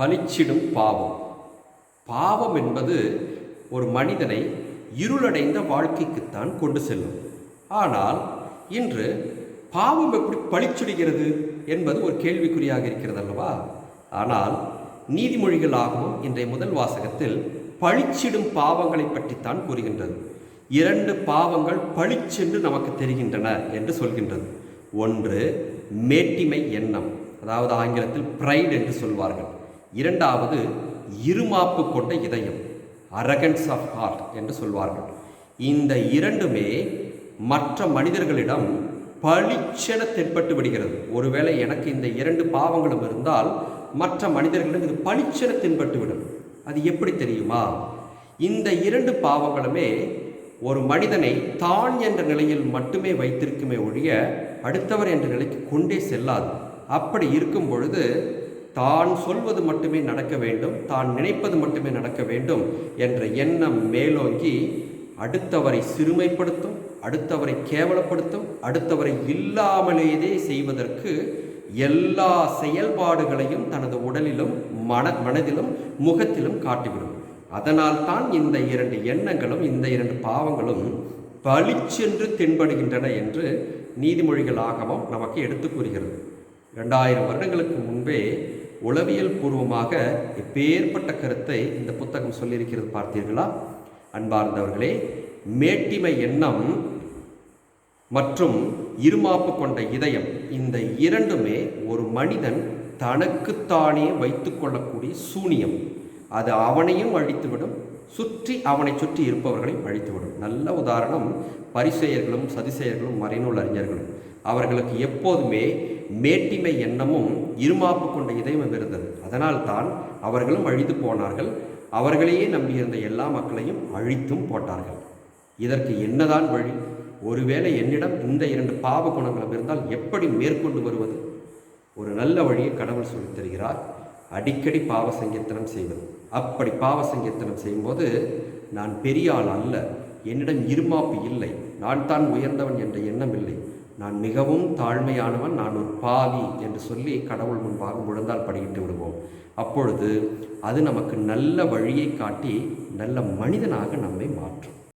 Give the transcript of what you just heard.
பளிச்சிடும் பாவம். பாவம் என்பது ஒரு மனிதனை இருளடைந்த வாழ்க்கைக்குத்தான் கொண்டு செல்லும். ஆனால் இன்று பாவம் எப்படி பளிச்சிடுகிறது என்பது ஒரு கேள்விக்குறியாக இருக்கிறது அல்லவா ஆனால் நீதிமொழிகளாகவும் இன்றைய முதல் வாசகத்தில் பளிச்சிடும் பாவங்களை பற்றித்தான் கூறுகின்றது. இரண்டு பாவங்கள் பழிச்சென்று நமக்கு தெரிகின்றன என்று சொல்கின்றது. ஒன்று மேட்டிமை எண்ணம் அதாவது ஆங்கிலத்தில் ப்ரைட் என்று சொல்வார்கள். இரண்டாவது இருமாப்பு கொண்ட இதயம் அரகன்ஸ் ஆஃப் ஹார்ட் என்று சொல்வார்கள். இந்த இரண்டுமே மற்ற மனிதர்களிடம் பளிச்சென தென்பட்டு விடுகிறது. ஒருவேளை எனக்கு இந்த இரண்டு பாவங்களும் இருந்தால் மற்ற மனிதர்களிடம் இது பளிச்சென தென்பட்டு விடும். அது எப்படி தெரியுமா? இந்த இரண்டு பாவங்களுமே ஒரு மனிதனை தான் என்ற நிலையில் மட்டுமே வைத்திருக்குமே ஒழிய அடுத்தவர் என்ற நிலைக்கு கொண்டே செல்லாது. அப்படி இருக்கும் பொழுது தான் சொல்வது மட்டுமே நடக்க வேண்டும் தான் நினைப்பது மட்டுமே நடக்க வேண்டும் என்ற எண்ணம் மேலோங்கி அடுத்தவரை சிறுமைப்படுத்தும் அடுத்தவரை கேவலப்படுத்தும் அடுத்தவரை இல்லாமலேயே செய்வதற்கு எல்லா செயல்பாடுகளையும் தனது உடலிலும் மன மனதிலும் முகத்திலும் காட்டிவிடும். அதனால் தான் இந்த இரண்டு எண்ணங்களும் இந்த இரண்டு பாவங்களும் பளிச்சென்று தென்படுகின்றன என்று நீதிமொழிகள் ஆகமம் நமக்கு எடுத்து கூறுகிறது. ரெண்டாயிரம் வருடங்களுக்கு முன்பே உளவியல் பூர்வமாக எப்பேற்பட்ட கருத்தை இந்த புத்தகம் சொல்லியிருக்கிறது பார்த்தீர்களா? அன்பார்ந்தவர்களே மேட்டிமை எண்ணம் மற்றும் இருமாப்பு கொண்ட இதயம் இந்த இரண்டுமே ஒரு மனிதன் தனக்குத்தானே வைத்து கொள்ளக்கூடிய சூனியம். அது அவனையும் அழித்துவிடும் சுற்றி அவனை சுற்றி இருப்பவர்களையும் அழித்துவிடும். நல்ல உதாரணம் பரிசெயர்களும் சதிசெயர்களும் மறைநூல் அறிஞர்களும். அவர்களுக்கு எப்போதுமே மேட்டிமை எண்ணமும் இருமாப்பு கொண்ட இதயமும் இருந்தது. அதனால் தான் அவர்களும் அழித்து போனார்கள். அவர்களையே நம்பியிருந்த எல்லா மக்களையும் அழித்தும் போட்டார்கள். இதற்கு என்னதான் வழி? ஒருவேளை என்னிடம் இந்த இரண்டு பாவ குணங்களும் இருந்தால் எப்படி மேற்கொண்டு வருவது? ஒரு நல்ல வழியை கடவுள் சொல்லித் தருகிறார். அடிக்கடி பாவ சங்கீர்த்தனம் செய்வது. அப்படி பாவ சங்கீர்த்தனம் செய்யும்போது நான் பெரிய ஆள் அல்ல. என்னிடம் இருமாப்பு இல்லை. நான் தான் உயர்ந்தவன் என்ற எண்ணம் இல்லை. நான் மிகவும் தாழ்மையானவன் நான் ஒரு பாவி என்று சொல்லி கடவுள் முன்பாக முழந்தால் படியிட்டு விடுவோம். அப்பொழுது அது நமக்கு நல்ல வழியை காட்டி நல்ல மனிதனாக நம்மை மாற்றும்.